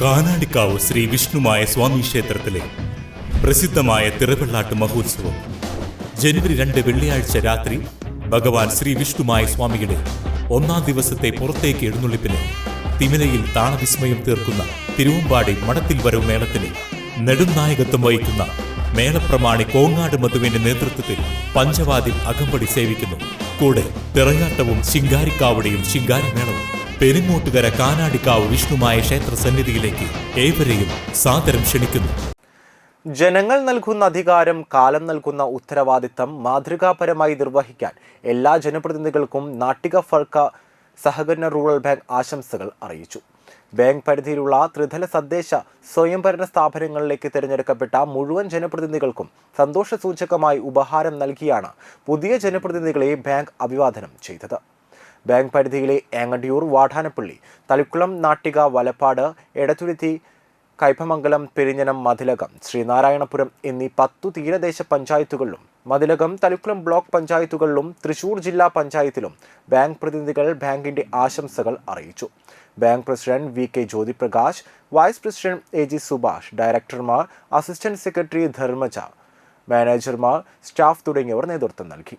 കാനാടിക്കാവ് ശ്രീ വിഷ്ണുമായ സ്വാമി ക്ഷേത്രത്തിലെ പ്രസിദ്ധമായ തിറവെള്ളാട്ട് മഹോത്സവം. ജനുവരി രണ്ട് വെള്ളിയാഴ്ച രാത്രി ഭഗവാൻ ശ്രീ വിഷ്ണുമായ സ്വാമിയുടെ ഒന്നാം ദിവസത്തെ പുറത്തേക്ക് എഴുന്നള്ളിപ്പിന് തിമിലയിൽ താളവിസ്മയം തീർക്കുന്ന തിരുവമ്പാടി മടത്തിൽ വരവ് മേളത്തിന് നെടുംനായകത്വം വഹിക്കുന്ന മേളപ്രമാണി കോങ്ങാട് മധുവിന്റെ നേതൃത്വത്തിൽ പഞ്ചവാതിൽ അകമ്പടി സേവിക്കുന്നു. കൂടെ തിറയാട്ടവും ശിങ്കാരിക്കാവടിയും ശിങ്കാരിമേളവും പെരുങ്ങോട്ടുകര കാനാടിക്കാവ് വിഷ്ണുമായ ക്ഷേത്ര സന്നിധിയിലേക്ക് ഏവരെയും സാദരം ക്ഷണിക്കുന്നു. ജനങ്ങൾ നൽകുന്ന അധികാരം കാലം നൽകുന്ന ഉത്തരവാദിത്തം മാതൃകാപരമായി നിർവഹിക്കാൻ എല്ലാ ജനപ്രതിനിധികൾക്കും നാട്ടിക ഫൾക്ക സഹകരണ റൂറൽ ബാങ്ക് ആശംസകൾ അറിയിച്ചു. ബാങ്ക് പരിധിയിലുള്ള ത്രിതല തദ്ദേശ സ്വയംഭരണ സ്ഥാപനങ്ങളിലേക്ക് തിരഞ്ഞെടുക്കപ്പെട്ട മുഴുവൻ ജനപ്രതിനിധികൾക്കും സന്തോഷ സൂചകമായി ഉപഹാരം നൽകിയാണ് പുതിയ ജനപ്രതിനിധികളെ ബാങ്ക് അഭിവാദനം ചെയ്തത്. ബാങ്ക് പരിധിയിലെ ഏങ്ങണ്ടിയൂർ വാഠാനപ്പള്ളി തളിക്കുളം നാട്ടിക വലപ്പാട് എടത്തുരുത്തി കൈപ്പമംഗലം പെരിഞ്ഞനം മതിലകം ശ്രീനാരായണപുരം എന്നീ പത്തു തീരദേശ പഞ്ചായത്തുകളിലും മതിലകം തളിക്കുളം ബ്ലോക്ക് പഞ്ചായത്തുകളിലും തൃശൂർ ജില്ലാ പഞ്ചായത്തിലും ബാങ്ക് പ്രതിനിധികൾ ബാങ്കിന്റെ ആശംസകൾ അറിയിച്ചു. Bank president V K Jyothiprakash vice president A G Subhash ഡയറക്ടർമാർ assistant secretary Dharmaja മാനേജർമാർ സ്റ്റാഫ് തുടങ്ങിയവർ നേതൃത്വം നൽകി.